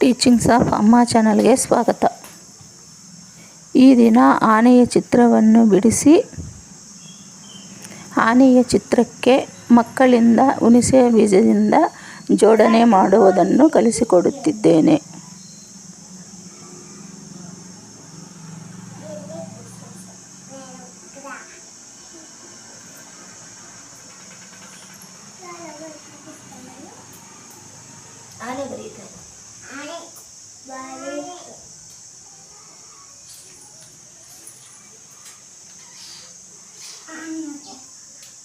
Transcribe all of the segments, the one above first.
Teachings of ಅಮ್ಮ ಚಾನಲ್ಗೆ ಸ್ವಾಗತ. ಈ ದಿನ ಆನೆಯ ಚಿತ್ರವನ್ನು ಬಿಡಿಸಿ, ಆನೆಯ ಚಿತ್ರಕ್ಕೆ ಮಕ್ಕಳಿಂದ ಹುಣಸೆ ಬೀಜದಿಂದ ಜೋಡಣೆ ಮಾಡುವುದನ್ನು ಕಲಿಸಿಕೊಡುತ್ತಿದ್ದೇನೆ.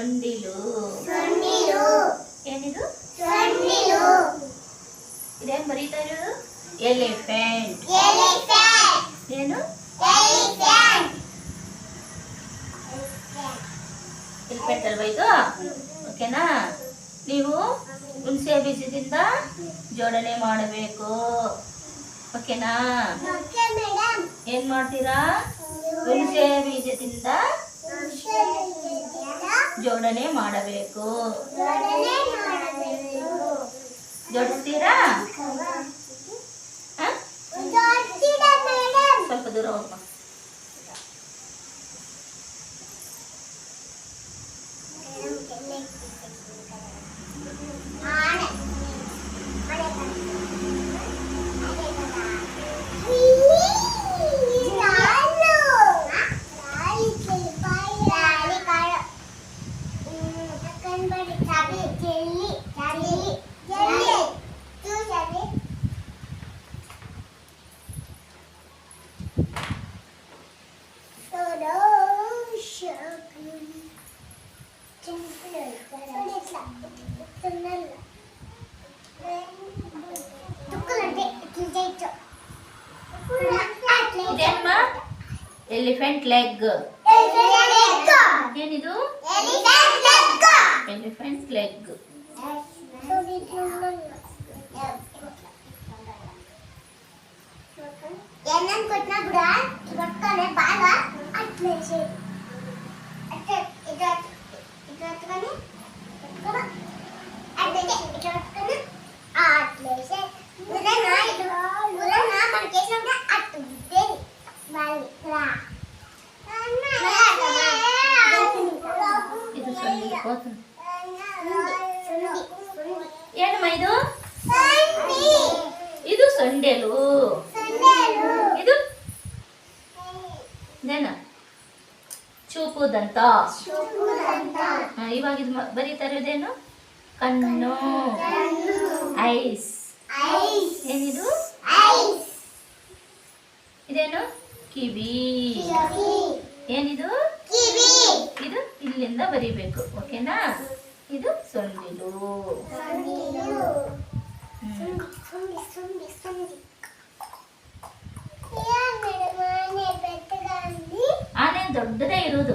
ಸೊಂಡಿಲು. ಏನಿದು? ಇದೇನು ಬರೀತಾ ಇರೋದು? ಎಲಿಫೆಂಟ್. ಏನು? ಎಲಿಫೆಂಟ್. ಅಲ್ವಾ ಇದು? ಓಕೆನಾ? ನೀವು ಹುಣಸೆ ಬೀಜದಿಂದ ಜೋಡಣೆ ಮಾಡಬೇಕು. ಓಕೆನಾ? ಏನ್ ಮಾಡ್ತೀರಾ? ಹುಣಸೆ ಬೀಜದಿಂದ ಜೋಡಣೆ ಮಾಡಬೇಕು. ಜೋಡಿಸ್ತೀರಾ? ಸ್ವಲ್ಪ ದೂರ ಹೋಗ್ಬಾ. ಎಲಿಫೆಂಟ್ ಲೆಗ್ ಏನಿದು ಎಲಿಫೆಂಟ್ ಲೆಗ್ ಏನನ್ ಕೊಟ್ನಾ ಗುಡ ಇವಾಗ ಇದು ಬರೀತಾರೆ ಇದೇನು ಕಣ್ಣು. ಐಸ್. ಏನಿದು? ಇದೇನು? ಕಿವಿ. ಏನಿದು? ಇದು ಇಲ್ಲಿಂದ ಬರಿಬೇಕು, ಓಕೆನಾ? ಇದು ಸೊಂಡಿಲು. ಆನೆ ದೊಡ್ಡದೇ ಇರೋದು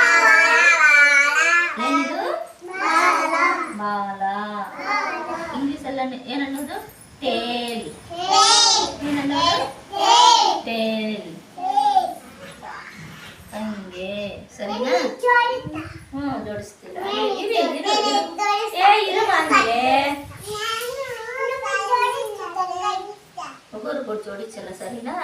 ಏನನ್ನೋದು? ಟೇಲ್ ಏನನ್ನೋದು? ಹಂಗೆ. ಸರಿನಾ? ಹ್ಞೂ ಜೋಡಿಸ್ತೀರ? ಏ ಇರು ಮಾನ್ಗೆ ಒಬ್ಬರು ಕೊಟ್ಟು ಜೋಡಿಸಲ್ಲ ಸರಿನಾ?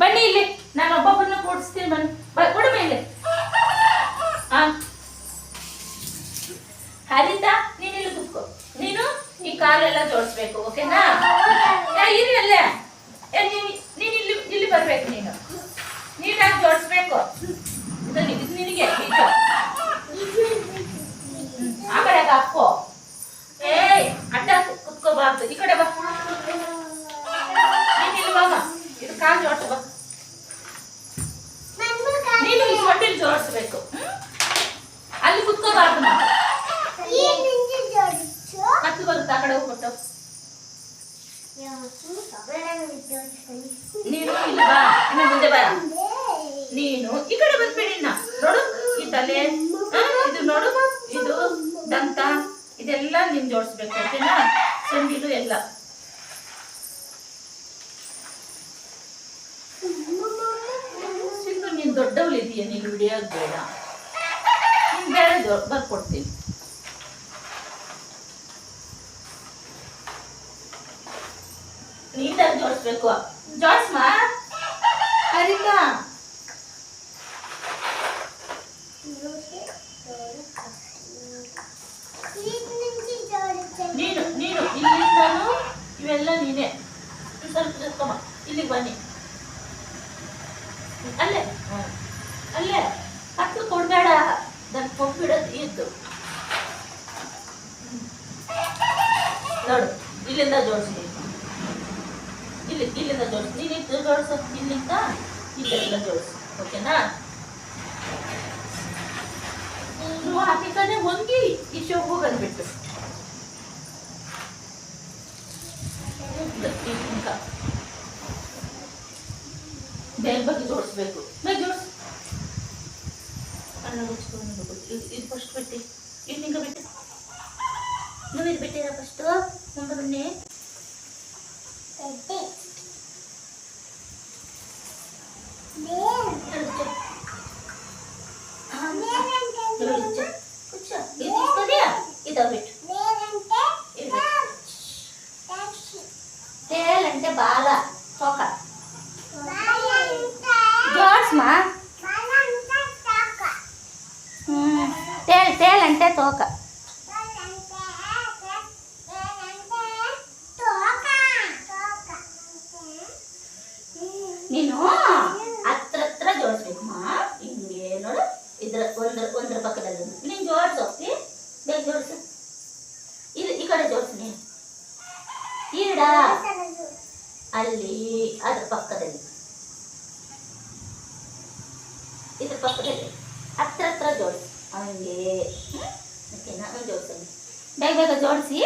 ಬನ್ನಿ ಇಲ್ಲಿ. ನಾನು ಒಬ್ಬೊಬ್ಬರನ್ನ ಕೂಡಿಸ್ತೀನಿ, ಬನ್ನಿ. ಕೊಡು ಮೇಲೆ. ಹರಿತಾ, ನೀನು ಇಲ್ಲಿ ಕುತ್ಕೋ. ನೀನು ಈ ಕಾಲೆಲ್ಲ ಜೋಡಿಸ್ಬೇಕು, ಓಕೆನಾ? ಇರಿ ಅಲ್ಲೇ. ನೀನು ಇಲ್ಲಿ ಇಲ್ಲಿ ಬರ್ಬೇಕು ನೀನು. ನೀನಾಗಿ ಜೋಡಿಸ್ಬೇಕು? ನಿನಗೆ. ಕಡೆ ಹಾಕೋ. ಏಯ್ ಅಡ್ಡ ಕುತ್ಕೋಬಾರ್ದು. ಈ ಕಡೆ ಬಾ. ನೀನು ಬಾ ಇದು ಕಾಲು ಜೋಡಿಸ ಬಾ. ನೀನು ಈ ಸೊಂಡಿಲ್ ಜೋಡಿಸ್ಬೇಕು? ಅಲ್ಲಿ ಕುತ್ಕೋಬಾರ್ದು ಕತ್ತು ಬರುತ್ತೆ? ಆ ಕಡೆ ಹೋಗ್ಬಿಟ್ಟು. ನೀನು ಇಲ್ಲಿ ಬಾ. ಮುಂದೆ ಬಾ. ನೀನು ಈ ಕಡೆ ಬಂದ್ಬಿಡಿ ನಾ ನೋಡು ಈ ತಲೆ. ಇದೆಲ್ಲ ನೀನ್ ಜೋಡಿಸ್ಬೇಕು, ಓಕೆನಾ? ಸಂಡಿಲು ಎಲ್ಲ. ಸಿಂಧು, ನೀನ್ ದೊಡ್ಡವಳು ಇದೀಯ, ನೀನು ಹಿಡಿಯೋದು ಬೇಡ. ನೀನ್ ಬೇಡ ಬರ್ಕೊಡ್ತೀನಿ. ನೀಟಾಗಿ ಜೋಡಿಸ್ಬೇಕು. ಜೋಡಿಸ್ಮಾ? ಹರಿತಾ ನೀನು ನೀನು ಇಲ್ಲಿಂದನು ಇವೆಲ್ಲ ನೀನೇ. ಸ್ವಲ್ಪ ಜೊತ್ಕೊಮ್ಮ ಇಲ್ಲಿಗೆ ಬನ್ನಿ. ಅಲ್ಲೇ. ಅಲ್ಲೇ. ಹತ್ತು ಕೊಡ್ಬೇಡ. ನನ್ ಕೊಟ್ಬಿಡೋದು ಇದ್ದು ನೋಡು, ಇಲ್ಲಿಂದ ಜೋಡಿಸಿ ಇಲ್ಲಿ, ಇಲ್ಲಿಂದ ಜೋಡಿಸಿ. ನೀನು ಇದು ಜೋಡಿಸು ಇಲ್ಲಿಂದ ಇಲ್ಲೆಲ್ಲ ಜೋಡಿಸಿ. ಓಕೆನಾ? ಆಚೆ ಕಡೆ ಹೊಂಗಿ ಈ ಶೋಗು ಬಂದ್ಬಿಟ್ಟು ಇದು, ಈ ತನಕ. ಬೇಗ ಬಗ್ಗೆ ಜೋಡಿಸ್ಬೇಕು. ಬೇಗ ಜೋಡಿಸ್. ಅನ್ನ ಮುಚ್ಕೊಂಡು ಹೋಗೋದು. ಇದು ಇದು ಫಸ್ಟ್ ಬಿಟ್ಟು. ಇದು ನಿಂಗೆ ಬಿಟ್ಟು. ನೀವು ಇದು ಬಿಟ್ಟಿರ ಫಸ್ಟು ಮುಂದೆ ಬನ್ನಿ. ಎರಡು ಚ- ಹಾ, ಎರಡು ಚ- ಕುಚ್ಚ. ಇದು ಇಸ್ಕೊದ್ಯಾ? ಇದು ಬಿಟ್ಟು. ಅಲ್ಲಿ ಅದ್ರ ಪಕ್ಕದಲ್ಲಿ. ಇದ್ರ ಪಕ್ಕದಲ್ಲಿ. ಹತ್ರ ಹತ್ರ ಜೋಡಿಸಿ. ಹಂಗೆ ಹ್ಮ್? ಓಕೆನಾ ಹಂಗೆ ಜೋಡಿಸಿ ಬೇಗ ಬೇಗ ಜೋಡಿಸಿ.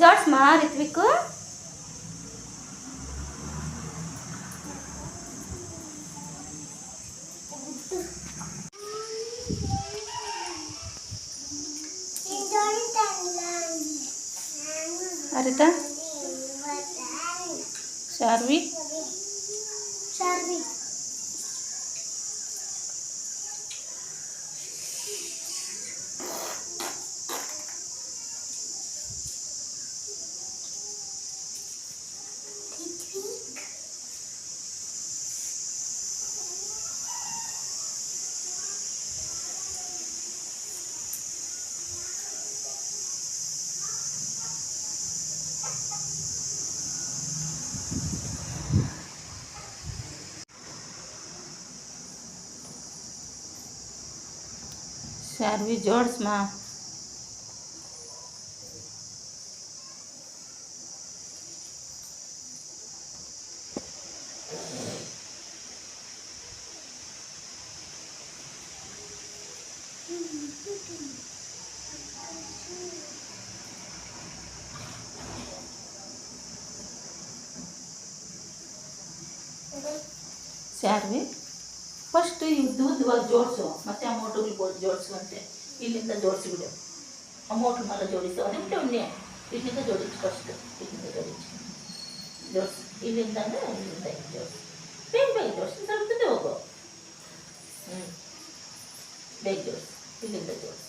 ಜೋಡ್ಸ್ಮಾ Ritvik. Arita? Iya, Sharwi. Sharvi જોર્જમાં સારવી first ಇದ್ದು ಉದ್ದವಾಗಿ ಜೋಡಿಸು. ಮತ್ತೆ ಆ ಮೋಟುಗಳು ಜೋಡಿಸುವಂತೆ. ಇಲ್ಲಿಂದ ಜೋಡಿಸಿಬಿಡು. ಆ ಮೋಟ್ರ್ ಮಾತ್ರ ಜೋಡಿಸು. ಅದು ಬಿಟ್ಟು ಉಣ್ಣೆ ಇಲ್ಲಿಂದ ಜೋಡಿಸು ಫಸ್ಟ್ ಇಲ್ಲಿಂದ ಜೋಡಿಸು. ಜೋಡಿಸು. ಇಲ್ಲಿಂದ ಅಂದರೆ ಇಲ್ಲಿಂದ ಇಲ್ಲಿ ಜೋಡಿಸು. ಬೇಗ ಬೇಗ ಜೋಡಿಸು. ಸ್ವಲ್ಪದೇ ಹೋಗು. ಹ್ಞೂ ಬೇಗ ಜೋಡಿಸು. ಇಲ್ಲಿಂದ ಜೋಡಿಸು.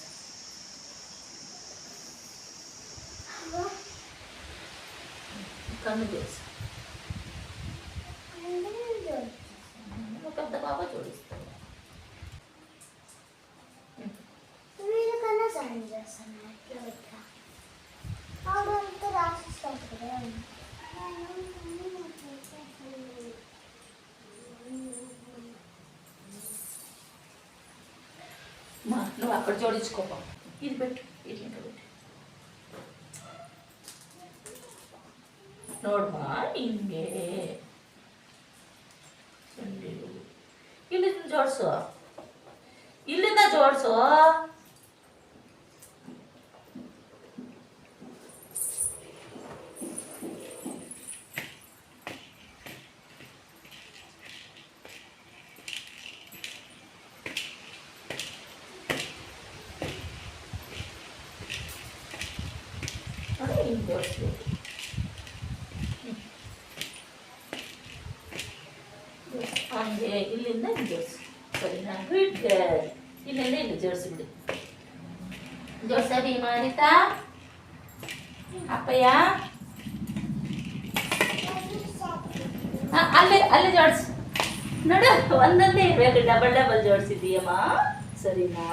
ಕಣ್ಣು ಜೋಡಿಸು. నువ్వు అక్కడ జోడించుకోపా ఇది పెట్టు ఇది ఇంకా పెట్టు ನೋಡ್ಮಾ ಹಿಂಗೆ ಸೊಂಡಿಲು. ಇಲ್ಲಿಂದ ಜೋಡಿಸು ಇಲ್ಲಿಂದ ಜೋಡಿಸು ಹಂಗೆ ಇಲ್ಲಿಂದ ಜೋಡಿಸಿ. ಸರಿ ನಾನು ಹಿಡ್ಗೆ ಇಲ್ಲಿಂದ ಇಲ್ಲಿ ಜೋಡಿಸ್ಬಿಡಿ. ಜೋಡಿಸರಿ ಮಾಡಿತಾ? ಅಪ್ಪಯ್ಯ? ಅಲ್ಲಿ ಅಲ್ಲಿ ಜೋಡಿಸಿ. ನೋಡು ಒಂದೊಂದೇ ಇರಬೇಕು. ಡಬಲ್ ಡಬಲ್ ಜೋಡಿಸಿದೀಯಮ್ಮ ಸರಿನಾ?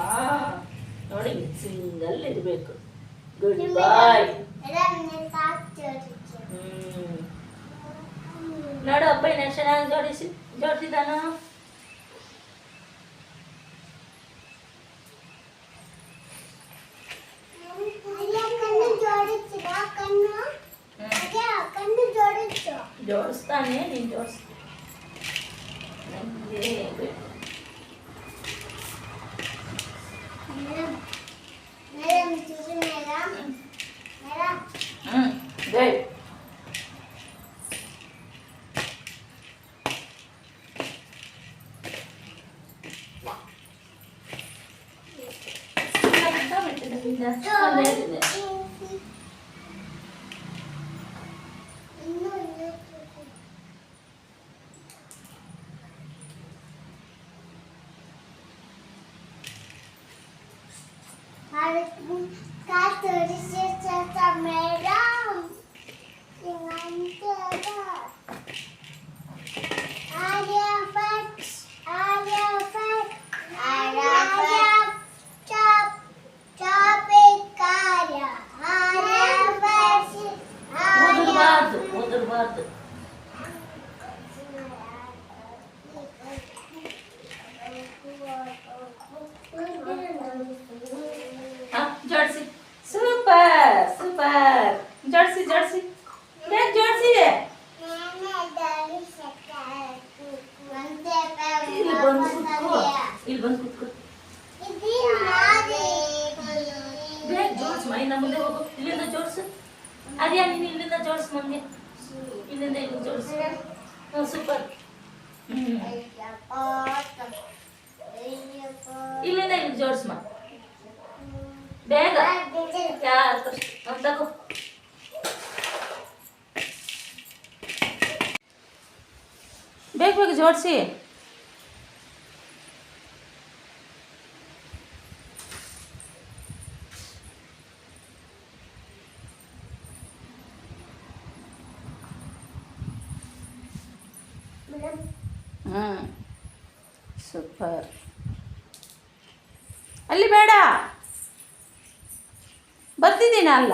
ನೋಡಿ ಸಿಂಗಲ್ ಇರಬೇಕು. ಗುಡ್ ಬಾಯ್ ನೋಡು ಅಪ್ಪ ಇನ್ನೂ ಚೆನ್ನಾಗಿ ಜೋಡಿಸಿ. Jauh sih dana. Jauh sih dana. Jauh sih dana. Jauh sih dana. Katırışı çatameram. Dinandı. Super ಜೋಡಿಸಿ ಜೋಡಿಸಿ ಬೇಗ ಜೋಡಿಸಿ ಇಲ್ಲಿ ಬಂದು ಕುತ್ಕೋ ಇಲ್ಲಿ ಬಂದು ಕುತ್ಕೋ ಬೇಗ ಜೋಡಿಸು ಮೈನ ಮುಂದೆ ಹೋಗು ಇಲ್ಲಿಂದ ಜೋಡಿಸು ಅದ್ಯಾ ನೀನು ಇಲ್ಲಿಂದ ಜೋಡಿಸು ಮುಂದೆ ಇಲ್ಲಿಂದ ಇಲ್ಲಿ ಜೋಡಿಸು ಹ್ಞೂ ಸೂಪರ್ ಹ್ಞೂ ಇಲ್ಲಿಂದ ಇಲ್ಲಿ ಜೋಡಿಸ್ಮ ಬೇಗ ಯಾರು ಕಷ್ಟ ತಗೋ ಬೇಗ ಬೇಗ ಜೋಡಿಸಿ ಹ್ಞೂ ಸೂಪರ್ ಅಲ್ಲಿ ಬೇಡ ಬರ್ತಿದ್ದೀನ ಅಲ್ಲ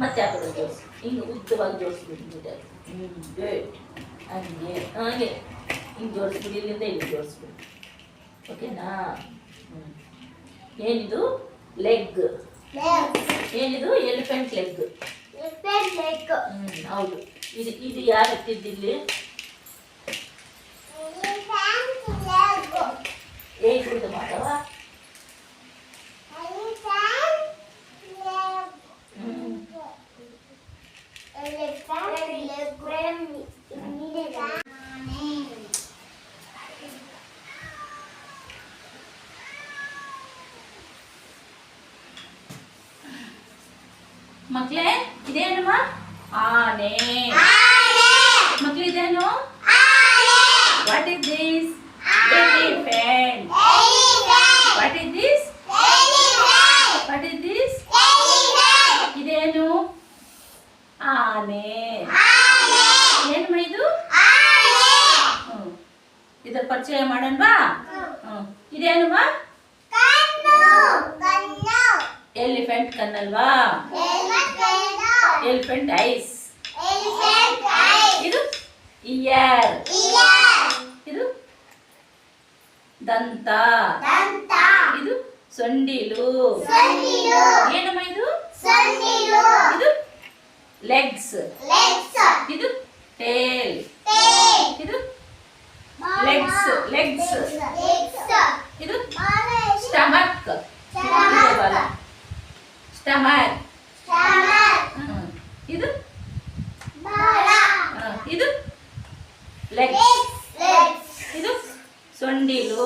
ಮತ್ತೆ ಆ ಕಡೆ ಜೋಡಿಸಿ. ಹಿಂಗೆ ಉದ್ದವಾಗಿ ಜೋಡಿಸ್ಬಿಡಿ ನೀಟಾಗಿ. ಹ್ಞೂ ಗುಡ್ ಹಂಗೆ ಹಾಗೆ. ಹಿಂಗೆ ಜೋಡಿಸ್ಬಿಡಿ ಇಲ್ಲಿಂದ ಇಲ್ಲಿ ಜೋಡಿಸ್ಬಿಡಿ. ಓಕೆನಾ? ಹ್ಞೂ ಏನಿದು? ಲೆಗ್. ಏನಿದು? Elephant leg. ಹ್ಞೂ ಹೌದು. ಇದು ಇದು ಯಾರು ಇಟ್ಟಿದ್ದಿಲ್ಲಿ ಹೇಗೆ ಕುಡಿದು ಮಾತವ ಹ್ಞೂ ಮಕ್ಳೇ ಇದೇನಮ್ಮ ಆನೆ ಮಕ್ಳು ಇದೇನು what is this elephant what is this what is this ಇದೇನು ಆನೆ ಏನಮ್ಮ ಇದು ಹ್ಮ್. ಇದರ ಪರಿಚಯ ಮಾಡೋಣವಾ ಹ್ಮ್. ಇದೇನಮ್ಮ ಎಲಿಫೆಂಟ್ ಕಣ್ಣಲ್ವಾ ಎಲಿಫೆಂಟ್ ಐಸ್ ಇದು? ಇಯರ್ ಇದು? ದಂತ. ಇದು? ಸೊಂಡಿಲು. ಏನಮ್ಮ ಇದು? ಇದು? ಲೆಗ್ಸ್ ಇದು? ಟೇಲ್ ಇದು? ಲೆಗ್ಸ್ ಲೆಗ್ಸ್ ಇದು ಸ್ಟಮಕ್ ಸ್ಟಮಕ್ ಇದು? ಇದು? ಲೆಗ್ಸ್ ಇದು? ಸೊಂಡಿಲು.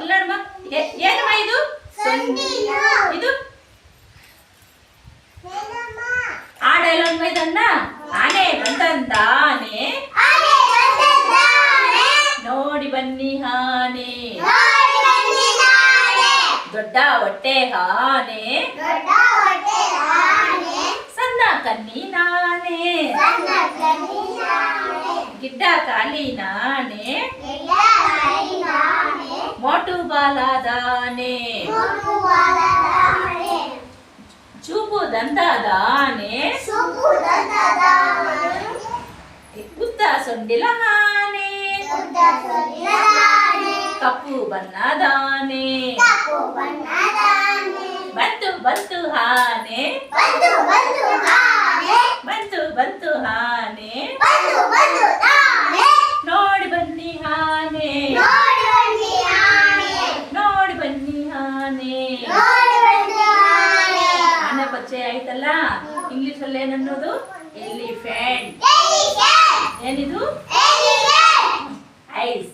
ಇಲ್ಲಮ್ಮ ಏ- ಏನಮ್ಮ ಇದು? ಇದು? ಆಡಲ್ಲ ಇದನ್ನ? ಆನೆ ಬಂತಂತ ಆನೆ ಹೊಟ್ಟೆ ಆನೆ ಸಣ್ಣ ಕನ್ನಿ ನಾನೆ ಗಿಡ್ಡ ಕಾಲಿ ನಾನೆ ಮೋಟು ಬಾಲದಾನೆ ಚೂಪು ದಂತದಾನೆ ಉದ್ದ ಸೊಂಡಿಲ ಆನೆ ಕಪ್ಪು ಬಣ್ಣದಾನೆ. ಬಂತು ಬಂತು ಹಾನೆ. ಬಂತು ಬಂತು ಆನೆ ನೋಡಿ ಬನ್ನಿ ಆನೆ ನೋಡಿ ಬನ್ನಿ ಆನೆ ಆನೆ ಪರಿಚಯ ಆಯ್ತಲ್ಲ ಇಂಗ್ಲಿಷ್ ಅಲ್ಲಿ ಏನನ್ನೋದು ಎಲಿಫೆಂಟ್ ಏನಿದು ಐಸ್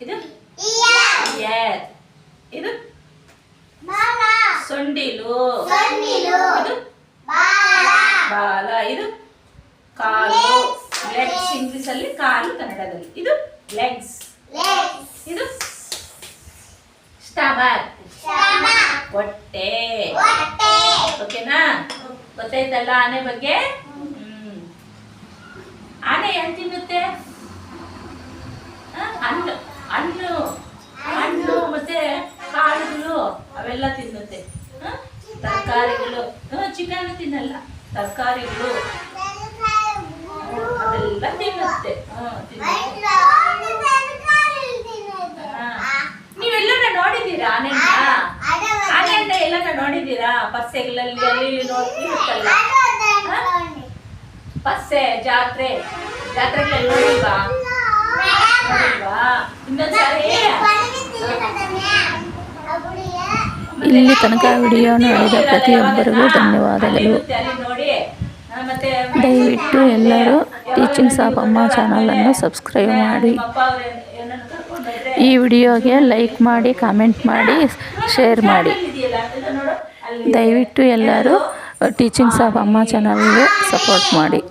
ಇದು ಇಯರ್ ಇದು ಸೊಂಡಿಲು ಇದು ಬಾಲ ಇದು ಕಾಲು ಅಲ್ಲಿ ಕಾಲು ಕನ್ನಡದಲ್ಲಿ. ಇದು ಲೆಗ್ಸ್ ಇದು ಸ್ಟಮಕ್ ಹೊಟ್ಟೆ. ಓಕೆನಾ? ಗೊತ್ತಾಯ್ತಲ್ಲ ಆನೆ ಬಗ್ಗೆ? ಹ್ಮ್. ಆನೆ ಏನ್ ತಿನ್ನುತ್ತೆ? ಹಣ್ಣು. ಹಣ್ಣು. ಹಣ್ಣು ಮತ್ತೆ ಕಾಳುಗಳು ಅವೆಲ್ಲ ತಿನ್ನುತ್ತೆ. ತರಕಾರಿಗಳು. ಚಿಕನ್ ತಿನ್ನಲ್ಲ. ತರಕಾರಿಗಳು. ಅದೆಲ್ಲ ತಿನ್ನುತ್ತೆ ನೀವೆಲ್ಲನ ನೋಡಿದ್ದೀರಾ ಆನೆಯನ್ನ? ಎಲ್ಲನ ನೋಡಿದ್ದೀರಾ? ಪಸ್ಸೆಗಳಲ್ಲಿ ಅಲ್ಲಿ ನೋಡ್ತೀನಿ ನೋಡಿ ಇರುತ್ತಲ್ಲ ಪಸ್ಸೆ ಜಾತ್ರೆ. ಜಾತ್ರೆಗಳಲ್ಲಿ ನೋಡಿಲ್ವಾ? ನೋಡಿಲ್ವಾ? ಇಲ್ಲಿ ತನಕ ವಿಡಿಯೋ ನೋಡಿದ ಪ್ರತಿಯೊಬ್ಬರಿಗೂ ಧನ್ಯವಾದಗಳು. ನೋಡಿ. ದಯವಿಟ್ಟು ಎಲ್ಲರೂ ಟೀಚಿಂಗ್ಸ್ ಆಫ್ ಅಮ್ಮ ಚಾನಲನ್ನು ಸಬ್ಸ್ಕ್ರೈಬ್ ಮಾಡಿ. ಈ ವಿಡಿಯೋಗೆ ಲೈಕ್ ಮಾಡಿ, ಕಾಮೆಂಟ್ ಮಾಡಿ, ಶೇರ್ ಮಾಡಿ. ದಯವಿಟ್ಟು ಎಲ್ಲರೂ ಟೀಚಿಂಗ್ಸ್ ಆಫ್ ಅಮ್ಮ ಚಾನಲ್ಗೆ ಸಪೋರ್ಟ್ ಮಾಡಿ.